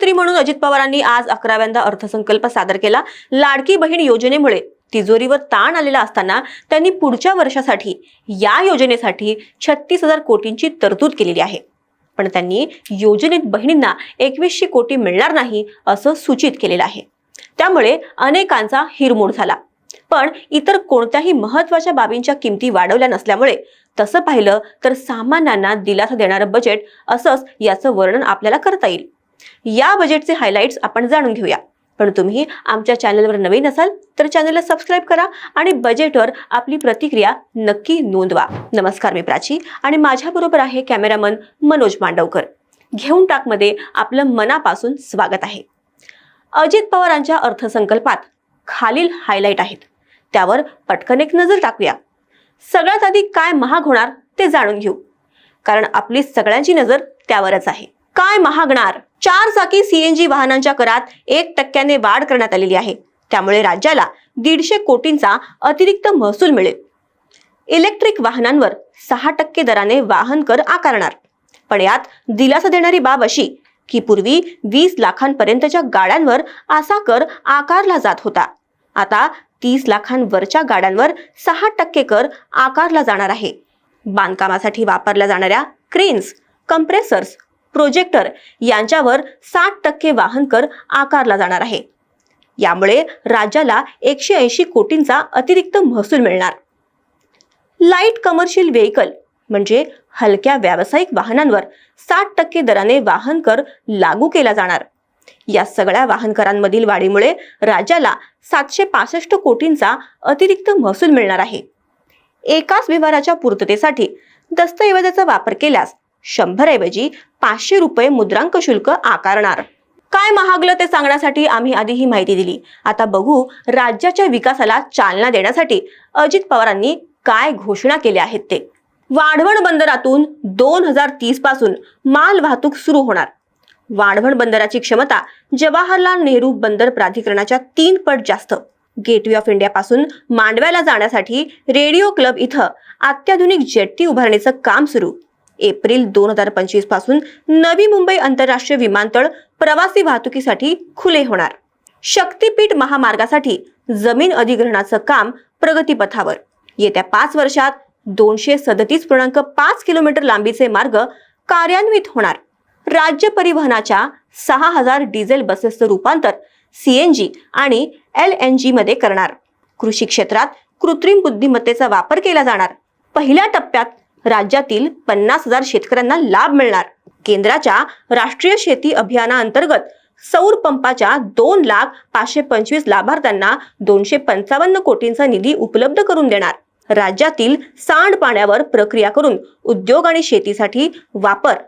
मुख्यमंत्री म्हणून अजित पवारांनी आज अकराव्यांदा अर्थसंकल्प सादर केला. लाडकी बहीण योजनेमुळे तिजोरीवर ताण आलेला असताना त्यांनी पुढच्या वर्षासाठी या योजनेसाठी छत्तीस हजार कोटींची तरतूद केलेली आहे. पण त्यांनी योजनेत बहिणींना एकवीसशे कोटी मिळणार नाही असं सूचित केलेलं आहे. त्यामुळे अनेकांचा हिरमोड झाला. पण इतर कोणत्याही महत्त्वाच्या बाबींच्या किमती वाढवल्या नसल्यामुळे तसं पाहिलं तर सामान्यांना दिलासा देणारं बजेट असंच याचं वर्णन आपल्याला करता येईल. या बजेटचे हायलाइट्स आपण जाणून घेऊया. पण तुम्ही आमच्या चॅनलवर नवीन असाल तर चॅनलला सबस्क्राईब करा आणि बजेटवर आपली प्रतिक्रिया नक्की नोंदवा. नमस्कार मी प्राची आणि माझ्याबरोबर आहे कॅमेरामन मनोज मांडवकर. घेऊन टाकमध्ये आपलं मनापासून स्वागत आहे. अजित पवारांच्या अर्थसंकल्पात खालील हायलाईट आहेत. त्यावर पटकन एक नजर टाकूया. सगळ्यात आधी काय महाग होणार ते जाणून घेऊ. कारण आपली सगळ्यांची नजर त्यावरच आहे. काय महागणार? चार चाकी सीएनजी वाहनांच्या करात एक टक्क्याने वाढ करण्यात आलेली आहे. त्यामुळे राज्याला दीडशे कोटींचा अतिरिक्त महसूल मिळेल. इलेक्ट्रिक वाहनांवर सहा टक्के दराने वाहन कर आकारणार. पण यात दिलासा देणारी बाब अशी की पूर्वी वीस लाखांपर्यंतच्या गाड्यांवर असा कर आकारला जात होता. आता तीस लाखांवरच्या गाड्यांवर सहा टक्के कर आकारला जाणार आहे. बांधकामासाठी वापरल्या जाणाऱ्या क्रेन्स कंप्रेसर्स प्रोजेक्टर यांच्यावर साठ टक्के वाहन कर आकारला जाणार आहे. यामुळे राज्याला एकशे ऐंशी कोटींचा अतिरिक्त महसूल मिळणार. लाइट कमर्शियल व्हेकल म्हणजे हलक्या व्यावसायिक वाहनांवर साठ टक्के दराने वाहन कर लागू केला जाणार. या सगळ्या वाहन करांमधील वाढीमुळे राज्याला सातशे पासष्ट कोटींचा अतिरिक्त महसूल मिळणार आहे. एकाच व्यवहाराच्या पूर्ततेसाठी दस्तऐवजाचा वापर केल्यास शंभरऐवजी पाचशे रुपये मुद्रांक शुल्क आकारणार. काय महागलं ते सांगण्यासाठी आम्ही आधी ही माहिती दिली. आता बघू राज्याच्या विकासाला चालना देण्यासाठी अजित पवारांनी काय घोषणा केल्या आहेत ते. वाढवण बंदरातून दोन हजार तीसपासून माल वाहतूक सुरू होणार. वाढवण बंदराची क्षमता जवाहरलाल नेहरू बंदर प्राधिकरणाच्या तीन पट जास्त. गेटवे ऑफ इंडिया पासून मांडव्याला जाण्यासाठी रेडिओ क्लब इथं अत्याधुनिक जेट्टी उभारणीचं काम सुरू. एप्रिल दोन हजार पंचवीसपासून नवी मुंबई आंतरराष्ट्रीय विमानतळ प्रवासी वाहतुकीसाठी खुले होणार. शक्तीपीठ महामार्गासाठी जमीन अधिग्रहणाचं काम प्रगतीपथावर. येत्या पाच वर्षात दोनशे सदतीस पूर्णांक पाच किलोमीटर लांबीचे मार्ग कार्यान्वित होणार. राज्य परिवहनाच्या सहा हजार डिझेल बसेसचं रूपांतर सीएनजी आणि एल एन जी मध्ये करणार. कृषी क्षेत्रात कृत्रिम बुद्धिमत्तेचा वापर केला जाणार. पहिल्या टप्प्यात राज्यातील पन्नास हजार शेतकऱ्यांना लाभ मिळणार. केंद्राच्या राष्ट्रीय शेती अभियानाअंतर्गत सौर पंपाच्या दोन लाख पाचशे पंचवीस लाभार्थ्यांना दोनशे पंचावन्न कोटींचा निधी उपलब्ध करून देणार. राज्यातील सांडपाण्यावर प्रक्रिया करून उद्योग आणि शेतीसाठी वापर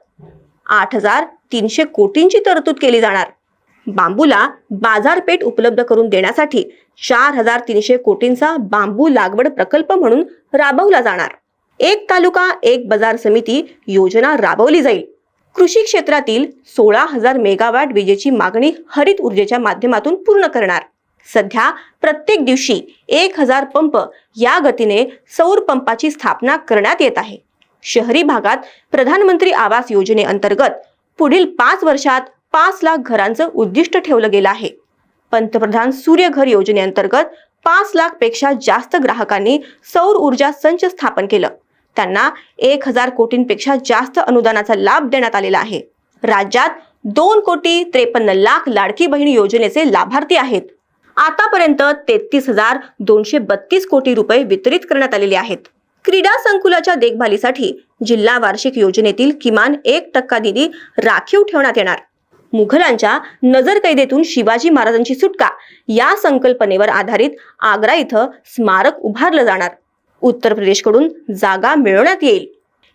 आठ हजार तीनशे कोटींची तरतूद केली जाणार. बांबूला बाजारपेठ उपलब्ध करून देण्यासाठी चार हजार तीनशे कोटींचा बांबू लागवड प्रकल्प म्हणून राबवला जाणार. एक तालुका एक बाजार समिती योजना राबवली जाईल. कृषी क्षेत्रातील सोळा हजार मेगावॅट विजेची मागणी हरित ऊर्जेच्या माध्यमातून पूर्ण करणार. सध्या प्रत्येक दिवशी एक हजार पंप या गतीने सौर पंपाची स्थापना करण्यात येत आहे. शहरी भागात प्रधानमंत्री आवास योजनेअंतर्गत पुढील पाच वर्षात पाच लाख घरांचं उद्दिष्ट ठेवलं गेलं आहे. पंतप्रधान सूर्यघर योजनेअंतर्गत पाच लाखपेक्षा जास्त ग्राहकांनी सौर ऊर्जा संच स्थापन केलं. त्यांना एक हजार कोटींपेक्षा जास्त अनुदानाचा लाभ देण्यात आलेला आहे. राज्यात दोन कोटी त्रेपन्न लाख लाडकी बहीण योजनेचे लाभार्थी आहेत. आतापर्यंत तेहतीस हजार दोनशे बत्तीस कोटी रुपये वितरित करण्यात आलेले आहेत. क्रीडा संकुलाच्या देखभालीसाठी जिल्हा वार्षिक योजनेतील किमान एक टक्का निधी राखीव ठेवण्यात येणार. मुघलांच्या नजरकैदेतून शिवाजी महाराजांची सुटका या संकल्पनेवर आधारित आग्रा इथं स्मारक उभारलं जाणार. उत्तर प्रदेशकडून जागा मिळवण्यात येईल.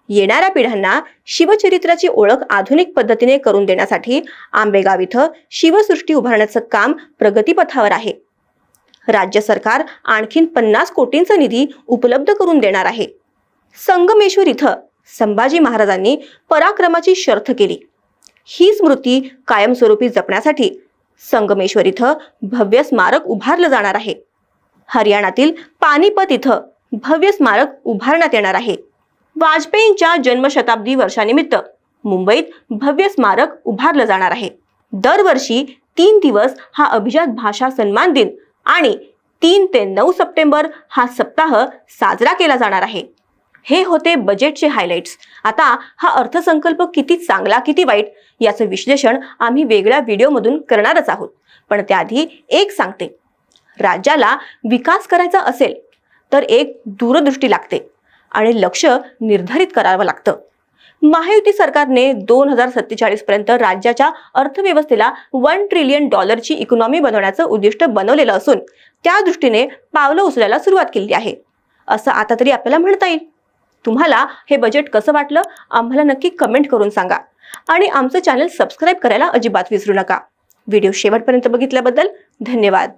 येणाऱ्या पिढ्यांना शिवचरित्राची ओळख आधुनिक पद्धतीने करून देण्यासाठी आंबेगाव इथं शिवसृष्टी उभारण्याचं काम प्रगतीपथावर आहे. राज्य सरकार आणखीन पन्नास कोटींचा निधी उपलब्ध करून देणार आहे. संगमेश्वर इथं संभाजी महाराजांनी पराक्रमाची शर्थ केली. ही स्मृती कायमस्वरूपी जपण्यासाठी संगमेश्वर इथं भव्य स्मारक उभारलं जाणार आहे. हरियाणातील पानिपत इथं भव्य स्मारक उभारण्यात येणार आहे. वाजपेयींच्या जन्मशताब्दी वर्षानिमित्त मुंबईत भव्य स्मारक उभारलं जाणार आहे. दरवर्षी तीन दिवस हा अभिजात भाषा सन्मान दिन आणि तीन ते नऊ सप्टेंबर हा सप्ताह साजरा केला जाणार आहे. हे होते बजेटचे हायलाइट्स आता हा अर्थसंकल्प किती चांगला किती वाईट याचं विश्लेषण आम्ही वेगळ्या व्हिडिओमधून करणारच आहोत. पण त्याआधी एक सांगते. राज्याला विकास करायचा असेल तर एक दूरदृष्टी लागते आणि लक्ष निर्धारित करावं लागतं. महायुती सरकारने दोन हजार सत्तेचाळीस पर्यंत राज्याच्या अर्थव्यवस्थेला वन ट्रिलियन डॉलरची इकॉनॉमी बनवण्याचं उद्दिष्ट बनवलेलं असून त्या दृष्टीने पावलं उचलायला सुरुवात केली आहे. असं आता तरी आपल्याला म्हणता येईल. तुम्हाला हे बजेट कसं वाटलं आम्हाला नक्की कमेंट करून सांगा. आणि आमचं चॅनल सबस्क्राईब करायला अजिबात विसरू नका. व्हिडिओ शेवटपर्यंत बघितल्याबद्दल धन्यवाद.